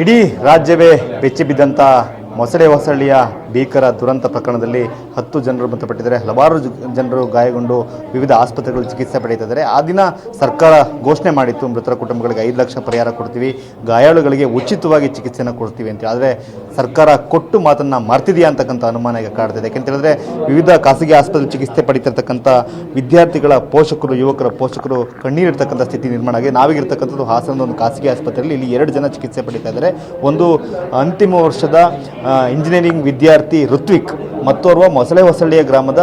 ಇಡೀ ರಾಜ್ಯವೇ ಬೆಚ್ಚಿ ಬಿದ್ದಂಥ ಮೊಸಳೆ ಹೊಸಳ್ಳಿಯ ಭೀಕರ ದುರಂತ ಪ್ರಕರಣದಲ್ಲಿ ಹತ್ತು ಜನರು ಮೃತಪಟ್ಟಿದ್ದಾರೆ. ಹಲವಾರು ಜನರು ಗಾಯಗೊಂಡು ವಿವಿಧ ಆಸ್ಪತ್ರೆಗಳು ಚಿಕಿತ್ಸೆ ಪಡೆಯುತ್ತಿದ್ದಾರೆ. ಆ ದಿನ ಸರ್ಕಾರ ಘೋಷಣೆ ಮಾಡಿತ್ತು, ಮೃತರ ಕುಟುಂಬಗಳಿಗೆ ಐದು ಲಕ್ಷ ಪರಿಹಾರ ಕೊಡ್ತೀವಿ, ಗಾಯಾಳುಗಳಿಗೆ ಉಚಿತವಾಗಿ ಚಿಕಿತ್ಸೆಯನ್ನು ಕೊಡ್ತೀವಿ ಅಂತ ಆದರೆ ಸರ್ಕಾರ ಕೊಟ್ಟು ಮಾತನ್ನು ಮರ್ತಿದೆಯಾ ಅಂತಕ್ಕಂಥ ಅನುಮಾನ ಈಗ ಕಾಡ್ತಿದೆ. ಯಾಕೆಂತ ಹೇಳಿದ್ರೆ ವಿವಿಧ ಖಾಸಗಿ ಆಸ್ಪತ್ರೆ ಚಿಕಿತ್ಸೆ ಪಡಿತಿರ್ತಕ್ಕಂಥ ವಿದ್ಯಾರ್ಥಿಗಳ ಪೋಷಕರು, ಯುವಕರ ಪೋಷಕರು ಕಣ್ಣೀರಿರ್ತಕ್ಕಂಥ ಸ್ಥಿತಿ ನಿರ್ಮಾಣ ಆಗಿದೆ. ನಾವೀಗಿರ್ತಕ್ಕಂಥದ್ದು ಹಾಸನದ ಒಂದು ಖಾಸಗಿ ಆಸ್ಪತ್ರೆಯಲ್ಲಿ ಇಲ್ಲಿ ಎರಡು ಜನ ಚಿಕಿತ್ಸೆ ಪಡಿತಾ ಇದ್ದಾರೆ. ಒಂದು ಅಂತಿಮ ವರ್ಷದ ಇಂಜಿನಿಯರಿಂಗ್ ಇಂಜಿನಿಯರಿಂಗ್ ವಿದ್ಯಾರ್ಥಿ ಋತ್ವಿಕ್ ಮತ್ತೋರ್ವ ಮೊಸಳೆ ಹೊಸಳ್ಳಿಯ ಗ್ರಾಮದ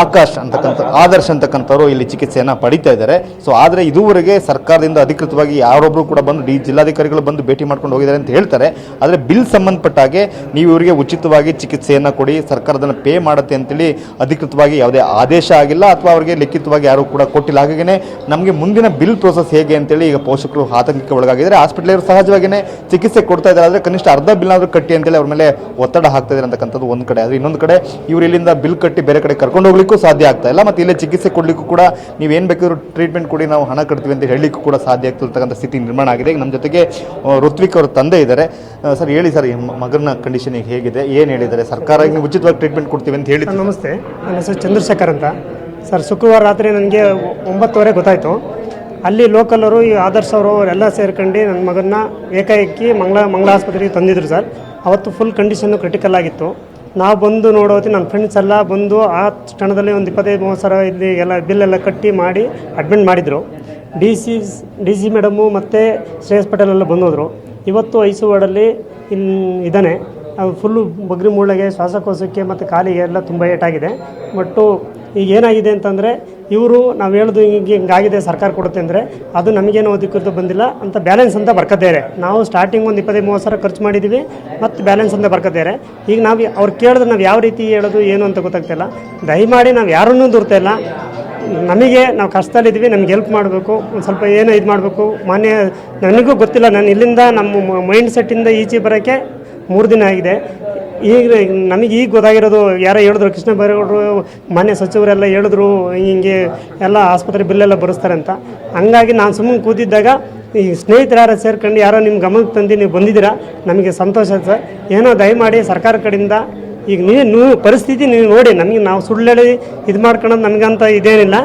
ಆಕಾಶ್ ಅಂತಕ್ಕಂಥ, ಆದರ್ಶ್ ಅಂತಕ್ಕಂಥವ್ರು ಇಲ್ಲಿ ಚಿಕಿತ್ಸೆಯನ್ನು ಪಡಿತಾ ಇದ್ದಾರೆ. ಸೊ ಆದರೆ ಇದುವರೆಗೆ ಸರ್ಕಾರದಿಂದ ಅಧಿಕೃತವಾಗಿ ಯಾರೊಬ್ಬರು ಕೂಡ ಬಂದು ಡಿ ಜಿಲ್ಲಾಧಿಕಾರಿಗಳು ಬಂದು ಭೇಟಿ ಮಾಡ್ಕೊಂಡು ಹೋಗಿದ್ದಾರೆ ಅಂತ ಹೇಳ್ತಾರೆ. ಆದರೆ ಬಿಲ್ ಸಂಬಂಧಪಟ್ಟಾಗೆ ನೀವು ಇವರಿಗೆ ಉಚಿತವಾಗಿ ಚಿಕಿತ್ಸೆಯನ್ನು ಕೊಡಿ, ಸರ್ಕಾರದನ್ನು ಪೇ ಮಾಡುತ್ತೆ ಅಂತೇಳಿ ಅಧಿಕೃತವಾಗಿ ಯಾವುದೇ ಆದೇಶ ಆಗಿಲ್ಲ ಅಥವಾ ಅವರಿಗೆ ಲಿಖಿತವಾಗಿ ಯಾರು ಕೂಡ ಕೊಟ್ಟಿಲ್ಲ. ಹಾಗಾಗಿನೇ ನಮಗೆ ಮುಂದಿನ ಬಿಲ್ ಪ್ರೋಸೆಸ್ ಹೇಗೆ ಅಂತೇಳಿ ಈಗ ಪೋಷಕರು ಆತಂಕಕ್ಕೆ ಒಳಗಾಗಿದ್ದಾರೆ. ಹಾಸ್ಪಿಟಲ್ ಸಹಜವಾಗಿಯೇ ಚಿಕಿತ್ಸೆ ಕೊಡ್ತಾ ಇದ್ದಾರೆ. ಆದರೆ ಕನಿಷ್ಠ ಅರ್ಧ ಬಿಲ್ ಆದರೂ ಕಟ್ಟಿ ಅಂತೇಳಿ ಅವ್ರ ಮೇಲೆ ಒತ್ತಡ ಹಾಕ್ತಾ ಇದ್ದಾರೆ ಅಂತಕ್ಕಂಥದ್ದು ಒಂದು ಕಡೆ. ಆದರೆ ಇನ್ನೊಂದು ಕಡೆ ಇವರು ಇಲ್ಲಿಂದ ಬಿಲ್ ಕಟ್ಟಿ ಬೇರೆ ಕಡೆ ಕರ್ಕೊಂಡು ಹೋಗ್ಲಿಕ್ಕೂ ಸಾಧ್ಯ ಆಗ್ತಾ ಇಲ್ಲ. ಮತ್ತು ಇಲ್ಲೇ ಚಿಕಿತ್ಸೆ ಕೊಡ್ಲಿಕ್ಕೂ ಕೂಡ ನೀವು ಏನು ಬೇಕಾದರೂ ಟ್ರೀಟ್ಮೆಂಟ್ ಕೊಡಿ, ನಾವು ಹಣ ಕಟ್ತೀವಿ ಅಂತ ಹೇಳಲಿಕ್ಕೂ ಕೂಡ ಸಾಧ್ಯ ಆಗ್ತಿರ್ತಕ್ಕಂಥ ಸ್ಥಿತಿ ನಿರ್ಮಾಣ ಆಗಿದೆ. ನಮ್ಮ ಜೊತೆಗೆ ಋತ್ವಿಕ್ ಅವರು ತಂದೆ ಇದ್ದಾರೆ. ಸರ್ ಹೇಳಿ ಸರ್ ಮಗನ ಕಂಡೀಷನ್ ಹೇಗಿದೆ, ಏನು ಹೇಳಿದ್ದಾರೆ? ಸರ್ಕಾರ ಈಗ ಉಚಿತವಾಗಿ ಟ್ರೀಟ್ಮೆಂಟ್ ಕೊಡ್ತೀವಿ ಅಂತ ಹೇಳಿ ನಮಸ್ತೆ. ನನ್ನ ಹೆಸರು ಚಂದ್ರಶೇಖರ್ ಅಂತ. ಸರ್, ಶುಕ್ರವಾರ ರಾತ್ರಿ ನನಗೆ ಒಂಬತ್ತುವರೆ ಗೊತ್ತಾಯಿತು. ಅಲ್ಲಿ ಲೋಕಲರು ಈ ಆದರ್ಶ್ ಅವರು, ಅವರೆಲ್ಲ ಸೇರ್ಕೊಂಡು ನನ್ನ ಮಗನ್ನ ಏಕಾಏಕಿ ಮಂಗಳ ಮಂಗಳ ಆಸ್ಪತ್ರೆಗೆ ತಂದಿದ್ರು ಸರ್. ಅವತ್ತು ಫುಲ್ ಕಂಡೀಷನ್ನು ಕ್ರಿಟಿಕಲ್ ಆಗಿತ್ತು. ನಾವು ಬಂದು ನೋಡೋತಿ ನನ್ನ ಫ್ರೆಂಡ್ಸ್ ಎಲ್ಲ ಬಂದು ಆ ಕ್ಷಣದಲ್ಲಿ ಒಂದು ಇಪ್ಪತ್ತೈದು, ಮೂವತ್ತು ಸಾವಿರ ಇಲ್ಲಿ ಎಲ್ಲ ಬಿಲ್ ಎಲ್ಲ ಕಟ್ಟಿ ಮಾಡಿ ಅಡ್ಮಿಟ್ ಮಾಡಿದರು. D C D C madam ಮತ್ತು ಶ್ರೇಯಸ್ ಪಟೇಲ್ ಎಲ್ಲ ಬಂದೋದ್ರು. ಇವತ್ತು ಐಸು ವಾರ್ಡಲ್ಲಿ ಇಲ್ಲಿ ಇದ್ದಾನೆ. ಫುಲ್ಲು ಬಗ್ರಿ ಮೂಳೆಗೆ, ಶ್ವಾಸಕೋಶಕ್ಕೆ ಮತ್ತು ಕಾಲಿಗೆ ಎಲ್ಲ ತುಂಬ ಏಟಾಗಿದೆ. ಬಟ್ಟು ಈಗ ಏನಾಗಿದೆ ಅಂತಂದರೆ, ಇವರು ನಾವು ಹೇಳೋದು ಹಿಂಗೆ ಹಿಂಗಾಗಿದೆ ಸರ್ಕಾರ ಕೊಡುತ್ತೆ ಅಂದರೆ, ಅದು ನಮಗೇನು ಅಧಿಕೃತ ಬಂದಿಲ್ಲ, ಅಂತ ಬ್ಯಾಲೆನ್ಸ್ ಅಂತ ಬರ್ಕತ್ತೇರೆ ನಾವು ಸ್ಟಾರ್ಟಿಂಗ್ ಒಂದು ಇಪ್ಪತ್ತೈದು, ಮೂವತ್ತು ಸಾವಿರ ಖರ್ಚು ಮಾಡಿದ್ದೀವಿ ಮತ್ತು ಬ್ಯಾಲೆನ್ಸ್ ಅಂತ ಬರ್ಕತ್ತೇರೆ ಈಗ ನಾವು ಅವ್ರು ಕೇಳಿದ್ರೆ ನಾವು ಯಾವ ರೀತಿ ಹೇಳೋದು, ಏನು ಅಂತ ಗೊತ್ತಾಗ್ತಿಲ್ಲ ದಯಮಾಡಿ ನಾವು ಯಾರನ್ನೂ ದುರ್ತಾಯಿಲ್ಲ ನಮಗೆ ನಾವು ಕಷ್ಟದಲ್ಲಿದ್ದೀವಿ ನಮ್ಗೆ ಹೆಲ್ಪ್ ಮಾಡಬೇಕು, ಒಂದು ಸ್ವಲ್ಪ ಏನೋ ಇದು ಮಾಡಬೇಕು. ಮಾನ್ಯ, ನನಗೂ ಗೊತ್ತಿಲ್ಲ, ನಾನು ಇಲ್ಲಿಂದ ನಮ್ಮ ಮೈಂಡ್ ಸೆಟ್ಟಿಂದ ಈಚೆ ಬರೋಕ್ಕೆ ಮೂರು ದಿನ ಆಗಿದೆ. ಈಗ ನನಗೆ ಈಗ ಗೊತ್ತಾಗಿರೋದು ಯಾರೋ ಹೇಳಿದ್ರು, ಕೃಷ್ಣ ಬೈರೇಗೌಡರು ಮಾನ್ಯ ಸಚಿವರೆಲ್ಲ ಹೇಳಿದ್ರು, ಹಿಂಗೆ ಎಲ್ಲ ಆಸ್ಪತ್ರೆ ಬಿಲ್ಲೆಲ್ಲ ಬರೆಸ್ತಾರೆ ಅಂತ. ಹಂಗಾಗಿ ನಾನು ಸುಮ್ಮನೆ ಕೂತಿದ್ದಾಗ ಈ ಸ್ನೇಹಿತರಾರ ಸೇರ್ಕೊಂಡು ಯಾರೋ ನಿಮ್ಮ ಗಮನಕ್ಕೆ ತಂದು ನೀವು ಬಂದಿದ್ದೀರಾ? ನಮಗೆ ಸಂತೋಷ ಸರ್. ಏನೋ ದಯಮಾಡಿ ಸರ್ಕಾರ ಕಡೆಯಿಂದ ಈಗ ನೀವು ಪರಿಸ್ಥಿತಿ ನೀವು ನೋಡಿ, ನಮಗೆ ನಾವು ಸುಳ್ಳು ಇದು ಮಾಡ್ಕೊಳ್ಳೋದು ನಮಗಂತ ಇದೇನಿಲ್ಲ.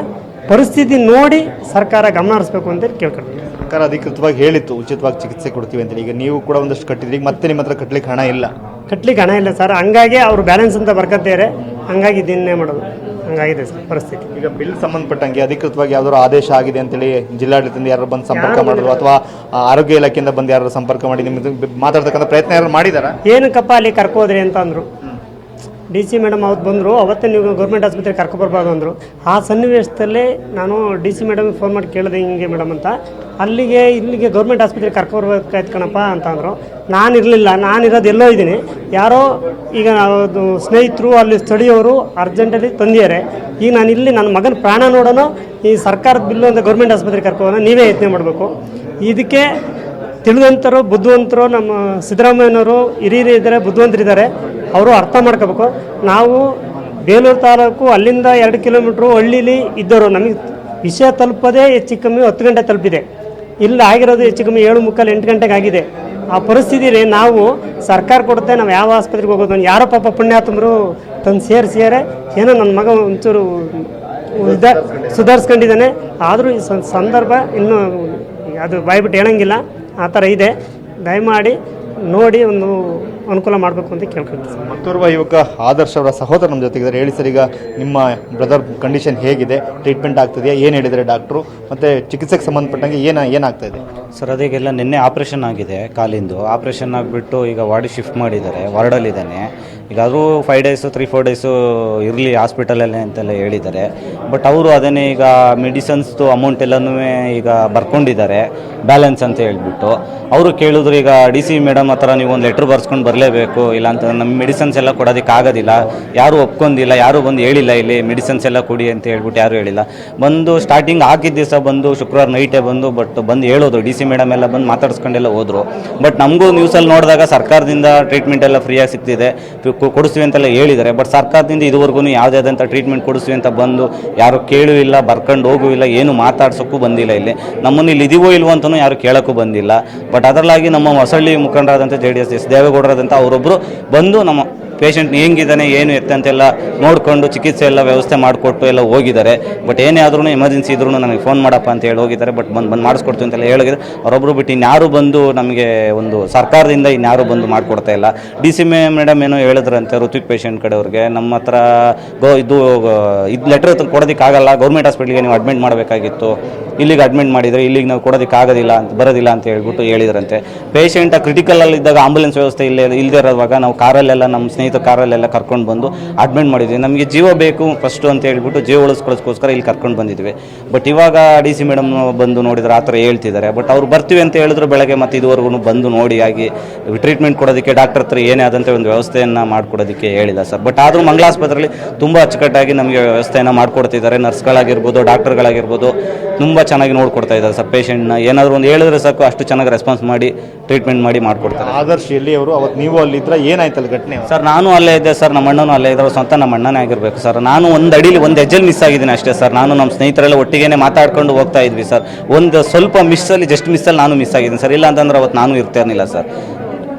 ಪರಿಸ್ಥಿತಿ ನೋಡಿ ಸರ್ಕಾರ ಗಮನ ಹರಿಸ್ಬೇಕು ಅಂತ ಕೇಳ್ಕೊಳ್ತೀನಿ. ಸರ್ಕಾರ ಅಧಿಕೃತವಾಗಿ ಹೇಳಿತ್ತು ಉಚಿತವಾಗಿ ಚಿಕಿತ್ಸೆ ಕೊಡ್ತೀವಿ ಅಂತೇಳಿ. ಈಗ ನೀವು ಕೂಡ ಒಂದಷ್ಟು ಕಟ್ಟಿದ್ರಿ ಈಗ ಮತ್ತೆ ನಿಮ್ಮ ಹತ್ರ ಕಟ್ಟಲಿಕ್ಕೆ ಹಣ ಇಲ್ಲ. ಕಟ್ಲಿಕ್ಕೆ ಹಣ ಇಲ್ಲ ಸರ್. ಹಂಗಾಗಿ ಅವರು ಬ್ಯಾಲೆನ್ಸ್ ಅಂತ ಬರ್ಕತ್ತೇರೆ ಹಂಗಾಗಿ ಇದನ್ನೇ ಮಾಡೋದು. ಹಂಗಾಗಿದೆ ಸರ್ ಪರಿಸ್ಥಿತಿ. ಈಗ ಬಿಲ್ ಸಂಬಂಧಪಟ್ಟಂಗೆ ಅಧಿಕೃತವಾಗಿ ಯಾವ್ದಾದ್ರು ಆದೇಶ ಆಗಿದೆ ಅಂತೇಳಿ ಜಿಲ್ಲಾಡಳಿತದಿಂದ ಯಾರು ಬಂದು ಸಂಪರ್ಕ ಮಾಡೋದು ಅಥವಾ ಆ, ಆರೋಗ್ಯ ಇಲಾಖೆಯಿಂದ ಬಂದು ಯಾರು ಸಂಪರ್ಕ ಮಾಡಿ ನಿಮ್ಮ ಮಾತಾಡ್ತಕ್ಕಂಥ ಪ್ರಯತ್ನ ಯಾರು ಮಾಡಿದಾರ? ಏನಕ್ಕಪ್ಪ ಅಲ್ಲಿ ಕರ್ಕೋದ್ರಿ ಅಂತ ಅಂದರು. ಡಿ ಸಿ ಮೇಡಮ್ ಅವತ್ತು ಬಂದರು, ಅವತ್ತೇ ನೀವು ಗೌರ್ಮೆಂಟ್ ಆಸ್ಪತ್ರೆಗೆ ಕರ್ಕೊಬರ್ಬಾರ್ದು ಅಂದರು. ಆ ಸನ್ನಿವೇಶದಲ್ಲೇ ನಾನು ಡಿ ಸಿ ಮೇಡಮ್ಗೆ ಫೋನ್ ಮಾಡಿ ಕೇಳಿದೆ, ಹಿಂಗೆ ಮೇಡಮ್ ಅಂತ. ಅಲ್ಲಿಗೆ, ಇಲ್ಲಿಗೆ ಗೌರ್ಮೆಂಟ್ ಆಸ್ಪತ್ರೆಗೆ ಕರ್ಕೊಬರ್ಬೇಕಾಯ್ತು ಕಣಪ್ಪ ಅಂತ ಅಂದರು. ನಾನು ಇರಲಿಲ್ಲ ನಾನಿರೋದು ಎಲ್ಲೋ ಇದ್ದೀನಿ. ಯಾರೋ ಈಗ ಅದು ಸ್ನೇಹಿತರು, ಅಲ್ಲಿ ಸ್ಥಳೀಯವರು ಅರ್ಜೆಂಟಲ್ಲಿ ತಂದಿದ್ದಾರೆ. ಈಗ ನಾನು ಇಲ್ಲಿ ನನ್ನ ಮಗನ ಪ್ರಾಣ ನೋಡೋಣ, ಈ ಸರ್ಕಾರದ ಬಿಲ್ಲು ಅಂತ ಗೌರ್ಮೆಂಟ್ ಆಸ್ಪತ್ರೆಗೆ ಕರ್ಕೋಣ ನೀವೇ ಯತ್ನೆ ಮಾಡಬೇಕು. ಇದಕ್ಕೆ ತಿಳಿದಂತರು ಬುದ್ಧಿವಂತರು ನಮ್ಮ ಸಿದ್ದರಾಮಯ್ಯನವರು ಹಿರಿಯರು ಇದ್ದಾರೆ, ಬುದ್ಧಿವಂತರಿದ್ದಾರೆ. ಅವರು ಅರ್ಥ ಮಾಡ್ಕೋಬೇಕು. ನಾವು ಬೇಲೂರು ತಾಲೂಕು ಅಲ್ಲಿಂದ ಎರಡು ಕಿಲೋಮೀಟ್ರು ಹಳ್ಳಿಲಿ ಇದ್ದರು ನಮಗೆ ವಿಷಯ ತಲುಪೋದೇ ಹೆಚ್ಚು ಕಮ್ಮಿ ಹತ್ತು ಗಂಟೆ ತಲುಪಿದೆ. ಇಲ್ಲಿ ಆಗಿರೋದು ಹೆಚ್ಚು ಕಮ್ಮಿ ಏಳು ಮುಕ್ಕಾಲು ಎಂಟು ಗಂಟೆಗೆ ಆಗಿದೆ. ಆ ಪರಿಸ್ಥಿತಿಲಿ ನಾವು ಸರ್ಕಾರ ಕೊಡುತ್ತೆ, ನಾವು ಯಾವ ಆಸ್ಪತ್ರೆಗೆ ಹೋಗೋದು ಯಾರೋ ಪಾಪ ಪುಣ್ಯಾತ್ಮರು ತಂದು ಸೇರಿ ಸೇರೆ ಏನೋ ನನ್ನ ಮಗ ಒಂಚೂರು ಸುಧಾರಿಸ್ಕೊಂಡಿದ್ದಾನೆ. ಆದರೂ ಈ ಸಂದರ್ಭ ಇನ್ನೂ ಅದು ಬಾಯ್ಬಿಟ್ಟು ಹೇಳಂಗಿಲ್ಲ. ಆ ಥರ ಇದೆ. ದಯಮಾಡಿ ನೋಡಿ ಒಂದು ಅನುಕೂಲ ಮಾಡಬೇಕು ಅಂತ ಕೇಳ್ಕೊಳ್ತೀನಿ. ಸರ್ ಮತ್ತೋರ್ವ ಯುವಕ ಆದರ್ಶ ಅವರ ಸಹೋದರ ನಮ್ಮ ಜೊತೆಗಿದ್ದಾರೆ. ಹೇಳಿ ಸರ್ ಈಗ ನಿಮ್ಮ ಬ್ರದರ್ ಕಂಡೀಷನ್ ಹೇಗಿದೆ? ಟ್ರೀಟ್ಮೆಂಟ್ ಆಗ್ತಿದೆಯಾ? ಏನು ಹೇಳಿದರೆ ಡಾಕ್ಟ್ರು ಮತ್ತು ಚಿಕಿತ್ಸೆಗೆ ಸಂಬಂಧಪಟ್ಟಂಗೆ ಏನು ಏನಾಗ್ತಾ ಇದೆ? ಸರ್ ಅದಕ್ಕೆಲ್ಲ ನಿನ್ನೆ ಆಪ್ರೇಷನ್ ಆಗಿದೆ ಕಾಲಿಂದು. ಆಪ್ರೇಷನ್ ಆಗಿಬಿಟ್ಟು ಈಗ ವಾರ್ಡ್ ಶಿಫ್ಟ್ ಮಾಡಿದ್ದಾರೆ ವಾರ್ಡಲ್ಲಿದ್ದಾನೆ. ಈಗ ಅದು five days three four days ಇರಲಿ ಹಾಸ್ಪಿಟಲಲ್ಲೇ ಅಂತೆಲ್ಲ ಹೇಳಿದ್ದಾರೆ. ಬಟ್ ಅವರು ಅದನ್ನೇ ಈಗ ಮೆಡಿಸನ್ಸ್ದು ಅಮೌಂಟ್ ಎಲ್ಲನೂ ಈಗ ಬರ್ಕೊಂಡಿದ್ದಾರೆ. ಬ್ಯಾಲೆನ್ಸ್ ಅಂತ ಹೇಳ್ಬಿಟ್ಟು. ಅವರು ಕೇಳಿದ್ರು ಈಗ ಡಿ ಸಿ ಮೇಡಮ್ ಹತ್ರ ನೀವು ಒಂದು ಲೆಟ್ರ್ ಬರ್ಸ್ಕೊಂಡು ಬರಲೇಬೇಕು ಇಲ್ಲ ಅಂತ ನಮ್ಮ ಮೆಡಿಸನ್ಸ್ ಎಲ್ಲ ಕೊಡೋದಕ್ಕೆ ಆಗೋದಿಲ್ಲ. ಯಾರು ಒಪ್ಕೊಂಡಿಲ್ಲ, ಯಾರು ಬಂದು ಹೇಳಿಲ್ಲ ಇಲ್ಲಿ ಮೆಡಿಸನ್ಸ್ ಎಲ್ಲ ಕೊಡಿ ಅಂತ ಹೇಳ್ಬಿಟ್ಟು ಯಾರು ಹೇಳಿಲ್ಲ. ಬಂದು ಸ್ಟಾರ್ಟಿಂಗ್ ಹಾಕಿದ ದಿವಸ ಬಂದು ಶುಕ್ರವಾರ ನೈಟೇ ಬಂದು ಬಟ್ ಬಂದು ಹೇಳೋದು ಡಿ ಸಿ ಮೇಡಮ್ ಎಲ್ಲ ಬಂದು ಮಾತಾಡ್ಸ್ಕೊಂಡೆಲ್ಲ ಹೋದರು. ಬಟ್ ನಮಗೂ ನ್ಯೂಸಲ್ಲಿ ನೋಡಿದಾಗ ಸರ್ಕಾರದಿಂದ ಟ್ರೀಟ್ಮೆಂಟ್ ಎಲ್ಲ ಫ್ರೀಯಾಗಿ ಸಿಗ್ತಿದೆ. ಕೊಡಿಸ್ತೀವಿ ಅಂತೆಲ್ಲ ಹೇಳಿದ್ದಾರೆ. ಬಟ್ ಸರ್ಕಾರದಿಂದ ಇದುವರೆಗೂ ಯಾವುದೇ ಆದಂಥ ಟ್ರೀಟ್ಮೆಂಟ್ ಕೊಡಿಸ್ತೀವಿ ಅಂತ ಬಂದು ಯಾರು ಕೇಳೂ ಇಲ್ಲ, ಬರ್ಕೊಂಡು ಹೋಗೂ ಇಲ್ಲ, ಏನು ಮಾತಾಡ್ಸೋಕ್ಕೂ ಬಂದಿಲ್ಲ ಇಲ್ಲಿ. ನಮ್ಮನ್ನು ಇಲ್ಲಿ ಇದೀವೋ ಇಲ್ವೋ ಅಂತಲೂ ಯಾರು ಕೇಳೋಕ್ಕೂ ಬಂದಿಲ್ಲ. ಬಟ್ ಅದರಲ್ಲಾಗಿ ನಮ್ಮ ಹೊಸಳ್ಳಿ ಮುಖಂಡರಾದಂಥ ಜೆ ಡಿ ಎಸ್ ದೇವೇಗೌಡರಾದಂಥ ಅವರೊಬ್ಬರು ಬಂದು ನಮ್ಮ ಪೇಷಂಟ್ ಹೆಂಗಿದ್ದಾನೆ, ಏನು ಎತ್ತಂತೆಲ್ಲ ನೋಡಿಕೊಂಡು ಚಿಕಿತ್ಸೆ ಎಲ್ಲ ವ್ಯವಸ್ಥೆ ಮಾಡಿಕೊಟ್ಟು ಎಲ್ಲ ಹೋಗಿದ್ದಾರೆ. ಬಟ್ ಏನೇ ಆದ್ರೂ ಎಮರ್ಜೆನ್ಸಿ ಇದ್ರೂ ನನಗೆ ಫೋನ್ ಮಾಡಪ್ಪ ಅಂತ ಹೇಳಿ ಹೋಗಿದ್ದಾರೆ. ಬಟ್ ಬಂದು ಬಂದು ಮಾಡಿಸ್ಕೊಡ್ತೀವಿ ಅಂತೆಲ್ಲ ಹೇಳಿದ್ರೆ. ಅವರೊಬ್ಬರು ಬಿಟ್ಟು ಇನ್ಯಾರು ಬಂದು ನಮಗೆ ಒಂದು ಸರ್ಕಾರದಿಂದ ಇನ್ಯಾರು ಬಂದು ಮಾಡಿಕೊಡ್ತಾ ಇಲ್ಲ. ಡಿ ಸಿ ಮೇ ಮೇಡಮ್ ಏನೋ ಹೇಳಿದ್ರಂತೆ, ಋತ್ವಿಕ್ ಪೇಷಂಟ್ ಕಡೆಯವ್ರಿಗೆ, ನಮ್ಮ ಹತ್ರ ಗೋ, ಇದು ಇದು ಲೆಟ್ರ್ ಕೊಡೋದಕ್ಕಾಗಲ್ಲ ಗೌರ್ಮೆಂಟ್ ಹಾಸ್ಪಿಟ್ಲಿಗೆ ನೀವು ಅಡ್ಮಿಟ್ ಮಾಡಬೇಕಾಗಿತ್ತು. ಇಲ್ಲಿಗೆ ಅಡ್ಮಿಟ್ ಮಾಡಿದರೆ ಇಲ್ಲಿಗೆ ನಾವು ಕೊಡೋದಕ್ಕಾಗೋದಿಲ್ಲ ಅಂತ ಬರೋದಿಲ್ಲ ಅಂತ ಹೇಳ್ಬಿಟ್ಟು ಹೇಳಿದ್ರಂತೆ. ಪೇಷಂಟ್ ಕ್ರಿಟಿಕಲಲ್ಲಿದ್ದಾಗ ಆಂಬುಲೆನ್ಸ್ ವ್ಯವಸ್ಥೆ ಇಲ್ಲೇ ಇಲ್ಲದೇ ಇರೋವಾಗ ನಾವು ಕಾರಲ್ಲೆಲ್ಲ ನಮ್ಮ ಸ್ನೇಹಿತ ಕಾರಲ್ಲೆಲ್ಲ ಕರ್ಕೊಂಡು ಬಂದು ಅಡ್ಮಿಟ್ ಮಾಡಿದ್ವಿ. ನಮಗೆ ಜೀವ ಬೇಕು ಫಸ್ಟು ಅಂತ ಹೇಳ್ಬಿಟ್ಟು ಜೀವ ಉಳಿಸ್ಕೊಳ್ಳೋಸ್ಕೋಸ್ಕರ ಇಲ್ಲಿ ಕರ್ಕೊಂಡು ಬಂದಿದ್ವಿ. ಬಟ್ ಇವಾಗ ಡಿ ಸಿ ಮೇಡಮ್ ಬಂದು ನೋಡಿದ್ರೆ ಆ ಥರ ಹೇಳ್ತಿದ್ದಾರೆ. ಬಟ್ ಅವ್ರು ಬರ್ತೀವಿ ಅಂತ ಹೇಳಿದ್ರು ಬೆಳಗ್ಗೆ ಮತ್ತು ಇದುವರೆಗೂ ಬಂದು ನೋಡಿ ಆಗಿ ಟ್ರೀಟ್ಮೆಂಟ್ ಕೊಡೋದಕ್ಕೆ ಡಾಕ್ಟರ್ ಹತ್ರ ಏನೇ ಆದಂಥ ಒಂದು ವ್ಯವಸ್ಥೆಯನ್ನು ಮಾಡಿಕೊಡೋದಕ್ಕೆ ಹೇಳಿಲ್ಲ ಸರ್ ಬಟ್ ಆದರೂ ಮಂಗಳಾಸ್ಪತ್ರೆಯಲ್ಲಿ ತುಂಬ ಅಚ್ಚುಕಟ್ಟಾಗಿ ನಮಗೆ ವ್ಯವಸ್ಥೆಯನ್ನು ಮಾಡಿಕೊಡ್ತಿದ್ದಾರೆ. ನರ್ಸ್ಗಳಾಗಿರ್ಬೋದು ಡಾಕ್ಟರ್ಗಳಾಗಿರ್ಬೋದು ತುಂಬ ಚೆನ್ನಾಗಿ ನೋಡ್ಕೊಡ್ತಾ ಇದ್ದಾರೆ ಸರ್ ಪೇಷೆಂಟ್ನ ಏನಾದರೂ ಒಂದು ಹೇಳಿದ್ರೆ ಸಾಕು ಅಷ್ಟು ಚೆನ್ನಾಗಿ ರೆಸ್ಪಾನ್ಸ್ ಮಾಡಿ ಟ್ರೀಟ್ಮೆಂಟ್ ಮಾಡಿ ಮಾಡಿಕೊಡ್ತಾರೆ. ಆದರ್ಶಿಯಲ್ಲಿ ಅವರು ಅವತ್ತು ನೀವು ಅಲ್ಲಿದ್ರೆ ಏನಾಯ್ತಲ್ಲ ಘಟನೆ? ಸರ್ ನಾನು ಅಲ್ಲೇ ಇದ್ದೆ ಸರ್, ನಮ್ಮ ಅಣ್ಣನೂ ಅಲ್ಲೇ ಇದ್ದಾರೆ, ಸ್ವಂತ ನಮ್ಮ ಅಣ್ಣನೇ ಆಗಿರಬೇಕು ಸರ್. ನಾನು ಒಂದು ಅಡಿಲಿ ಒಂದು ಹೆಜ್ಜೆಲಿ ಮಿಸ್ ಆಗಿದ್ದೀನಿ ಅಷ್ಟೇ ಸರ್. ನಾನು ನಮ್ಮ ಸ್ನೇಹಿತರೆಲ್ಲ ಒಟ್ಟಿಗೆ ಮಾತಾಡ್ಕೊಂಡು ಹೋಗ್ತಾ ಇದ್ವಿ ಸರ್. ಒಂದು ಸ್ವಲ್ಪ ಮಿಸ್ಸಲ್ಲಿ ಜಸ್ಟ್ ಮಿಸ್ಸಲ್ಲಿ ನಾನು ಮಿಸ್ ಆಗಿದ್ದೀನಿ ಸರ್. ಇಲ್ಲ ಅಂತಂದ್ರೆ ಅವತ್ತು ನಾನು ಇರಲಿಲ್ಲ ಸರ್.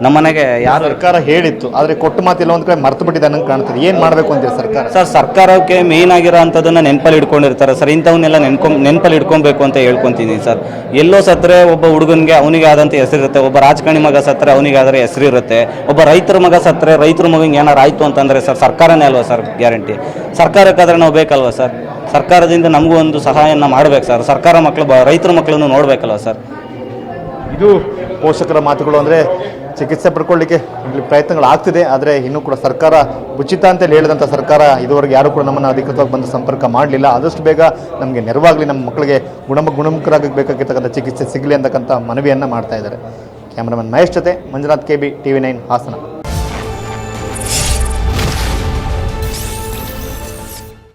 ನಮ್ಮ ಮನೆಗೆ ಯಾರು ಸರ್ಕಾರ ಹೇಳಿತ್ತು ಆದರೆ ಕೊಟ್ಟು ಮಾತಿಲ್ಲ ಒಂದ್ ಕಡೆ ಮರ್ತು ಬಿಟ್ಟಿದೆ ಅನ್ನಂಗೆ ಕಾಣ್ತದೆ. ಏನು ಮಾಡಬೇಕು ಅಂತೀರಿ ಸರ್ಕಾರ? ಸರ್ ಸರ್ಕಾರಕ್ಕೆ ಮೇನ್ ಆಗಿರೋ ಅಂಥದ್ದನ್ನು ನೆನಪಲ್ಲಿ ಇಟ್ಕೊಂಡಿರ್ತಾರೆ ಸರ್. ಇಂಥವನ್ನೆಲ್ಲ ನೆನ್ಕೊ ನೆನಪಲ್ಲಿ ಇಟ್ಕೊಬೇಕು ಅಂತ ಹೇಳ್ಕೊಂತೀನಿ ಸರ್. ಎಲ್ಲೋ ಸತ್ತರೆ ಒಬ್ಬ ಹುಡುಗನಿಗೆ ಅವನಿಗೆ ಆದಂಥ ಹೆಸರಿರುತ್ತೆ ಒಬ್ಬ ರಾಜಕಾರಣಿ ಮಗ ಸತ್ತರೆ ಅವನಿಗೆ ಆದ್ರೆ ಹೆಸರಿರುತ್ತೆ ಒಬ್ಬ ರೈತರ ಮಗ ಸತ್ತರೆ ರೈತರ ಮಗನಿಗೆ ಏನಾರು ಆಯಿತು ಅಂತಂದರೆ ಸರ್ ಸರ್ಕಾರನೇ ಅಲ್ವಾ ಸರ್ ಗ್ಯಾರಂಟಿ? ಸರ್ಕಾರಕ್ಕಾದ್ರೆ ನಾವು ಬೇಕಲ್ವಾ ಸರ್? ಸರ್ಕಾರದಿಂದ ನಮಗೂ ಒಂದು ಸಹಾಯನ ಮಾಡ್ಬೇಕು ಸರ್. ಸರ್ಕಾರ ಮಕ್ಕಳು ಬ ರೈತರ ಮಕ್ಕಳನ್ನು ನೋಡಬೇಕಲ್ವ ಸರ್? ಇದು ಪೋಷಕರ ಮಾತುಗಳು ಅಂದರೆ ಚಿಕಿತ್ಸೆ ಪಡ್ಕೊಳ್ಳಿಕ್ಕೆ ಇಲ್ಲಿ ಪ್ರಯತ್ನಗಳು ಆಗ್ತಿದೆ ಆದರೆ ಇನ್ನೂ ಕೂಡ ಸರ್ಕಾರ ಉಚಿತ ಅಂತೇಳಿ ಹೇಳಿದಂಥ ಸರ್ಕಾರ ಇದುವರೆಗೆ ಯಾರು ಕೂಡ ನಮ್ಮನ್ನು ಅಧಿಕೃತವಾಗಿ ಬಂದು ಸಂಪರ್ಕ ಮಾಡಲಿಲ್ಲ. ಆದಷ್ಟು ಬೇಗ ನಮಗೆ ನೆರವಾಗಲಿ, ನಮ್ಮ ಮಕ್ಕಳಿಗೆ ಗುಣಮ ಗುಣಮುಖರಾಗಬೇಕಾಗಿರ್ತಕ್ಕಂಥ ಚಿಕಿತ್ಸೆ ಸಿಗಲಿ ಅಂತಕ್ಕಂಥ ಮನವಿಯನ್ನು ಮಾಡ್ತಾ ಇದ್ದಾರೆ. ಕ್ಯಾಮ್ರಾಮನ್ ಮಹೇಶ್ ಜೊತೆ Manjunath K B T V nine Hassan.